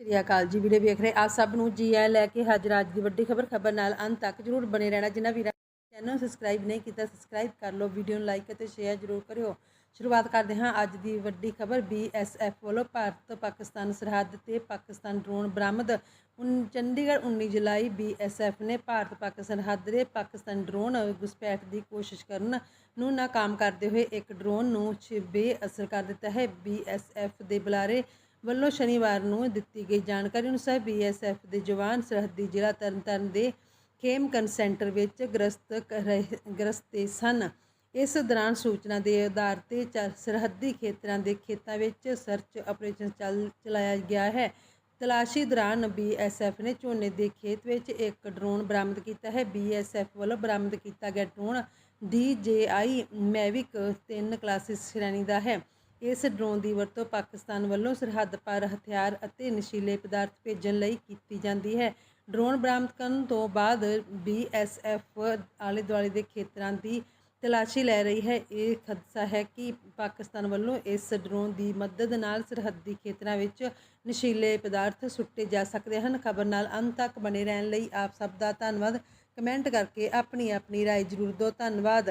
ਸ੍ਰੀ ਅਕਾਲ ਜੀ ਵੀਡੀਓ ਵੇਖ ਰਹੇ ਆਪ ਸਭ ਨੂੰ ਜੀ ਐ ਲੈ ਕੇ ਹਾਜ਼ਰ ਅੱਜ ਦੀ ਵੱਡੀ ਖਬਰ ਖਬਰ ਨਾਲ ਅੰਤ ਤੱਕ ਜਰੂਰ ਬਣੇ ਰਹਿਣਾ। ਜਿਨ੍ਹਾਂ ਵੀਰਾਂ ਚੈਨਲ ਨੂੰ ਸਬਸਕ੍ਰਾਈਬ ਨਹੀਂ ਕੀਤਾ ਸਬਸਕ੍ਰਾਈਬ ਕਰ ਲਓ ਵੀਡੀਓ ਨੂੰ ਲਾਈਕ ਅਤੇ ਸ਼ੇਅਰ ਜਰੂਰ ਕਰਿਓ। ਸ਼ੁਰੂਆਤ ਕਰਦੇ ਹਾਂ ਅੱਜ ਦੀ ਵੱਡੀ ਖਬਰ। ਬੀਐਸਐਫ ਵੱਲੋਂ ਭਾਰਤ, ਪਾਕਿਸਤਾਨ, ਸਰਹੱਦ ਤੇ ਪਾਕਿਸਤਾਨ ਡਰੋਨ ਬਰਾਮਦ ਉਨ- ਚੰਡੀਗੜ੍ਹ 19 ਜੁਲਾਈ ਬੀਐਸਐਫ ਨੇ ਭਾਰਤ, ਪਾਕਿਸਤਾਨ ਸਰਹੱਦ ਦੇ ਪਾਕਿਸਤਾਨ ਡਰੋਨ ਘੁਸਪੈਠ ਦੀ ਕੋਸ਼ਿਸ਼ ਕਰਨ ਨੂੰ ਨਾਕਾਮ ਕਰਦੇ ਹੋਏ ਇੱਕ ਡਰੋਨ ਨੂੰ ਛੇ ਬੇਅਸਰ ਕਰ ਦਿੱਤਾ ਹੈ। ਬੀਐਸਐਫ ਦੇ ਬੁਲਾਰੇ ਵੱਲੋਂ ਸ਼ਨੀਵਾਰ ਨੂੰ ਦਿੱਤੀ ਗਈ ਜਾਣਕਾਰੀ ਅਨੁਸਾਰ ਬੀਐਸਐਫ ਦੇ ਜਵਾਨ ਸਰਹੱਦੀ ਜ਼ਿਲ੍ਹਾ ਤਰਨਤਾਰਨ ਦੇ ਖੇਮਕਨ ਸੈਂਟਰ ਵਿੱਚ ਗ੍ਰਸਤ ਕਰ ਰਹੇ, ਗ੍ਰਸਤੇ ਸਨ। ਇਸ ਦੌਰਾਨ ਸੂਚਨਾ ਦੇ ਆਧਾਰ ਤੇ ਚ- ਸਰਹੱਦੀ ਖੇਤਰਾਂ ਦੇ ਖੇਤਾਂ ਵਿੱਚ ਸਰਚ ਆਪਰੇਸ਼ਨ ਚੱਲ, ਚਲਾਇਆ ਗਿਆ ਹੈ। ਤਲਾਸ਼ੀ ਦੌਰਾਨ ਬੀਐਸਐਫ ਨੇ ਝੋਨੇ ਦੇ ਖੇਤ ਵਿੱਚ ਇੱਕ ਡਰੋਨ ਬਰਾਮਦ ਕੀਤਾ ਹੈ। ਬੀਐਸਐਫ ਵੱਲੋਂ ਬਰਾਮਦ ਕੀਤਾ ਗਿਆ ਡਰੋਨ DJI ਮੈਵਿਕ 3 ਕਲਾਸਿਸ ਸ਼੍ਰੇਣੀ ਦਾ ਹੈ। ਇਸ ਡਰੋਨ ਦੀ ਵਰਤੋਂ ਪਾਕਿਸਤਾਨ ਵੱਲੋਂ ਸਰਹੱਦ ਪਾਰ ਹਥਿਆਰ ਅਤੇ ਨਸ਼ੀਲੇ ਪਦਾਰਥ ਭੇਜਣ ਲਈ ਕੀਤੀ ਜਾਂਦੀ ਹੈ ਡਰੋਨ ਬਰਾਮਦ ਕਰਨ ਤੋਂ ਬਾਅਦ ਬੀਐਸਐਫ ਆਲੇ ਦੁਆਲੇ ਦੇ ਖੇਤਰਾਂ ਦੀ ਤਲਾਸ਼ੀ ਲੈ ਰਹੀ ਹੈ ਇਹ ਖਦਸ਼ਾ ਹੈ ਕਿ ਪਾਕਿਸਤਾਨ ਵੱਲੋਂ ਇਸ ਡਰੋਨ ਦੀ ਮਦਦ ਨਾਲ ਸਰਹੱਦੀ ਖੇਤਰਾਂ ਵਿੱਚ ਨਸ਼ੀਲੇ ਪਦਾਰਥ ਸੁੱਟੇ ਜਾ ਸਕਦੇ ਹਨ ਖਬਰ ਨਾਲ ਅੰਤ ਤੱਕ ਬਣੇ ਰਹਿਣ ਲਈ ਆਪ ਸਭ ਦਾ ਧੰਨਵਾਦ ਕਮੈਂਟ ਕਰਕੇ ਆਪਣੀ ਆਪਣੀ رائے ਜ਼ਰੂਰ ਦਿਓ ਧੰਨਵਾਦ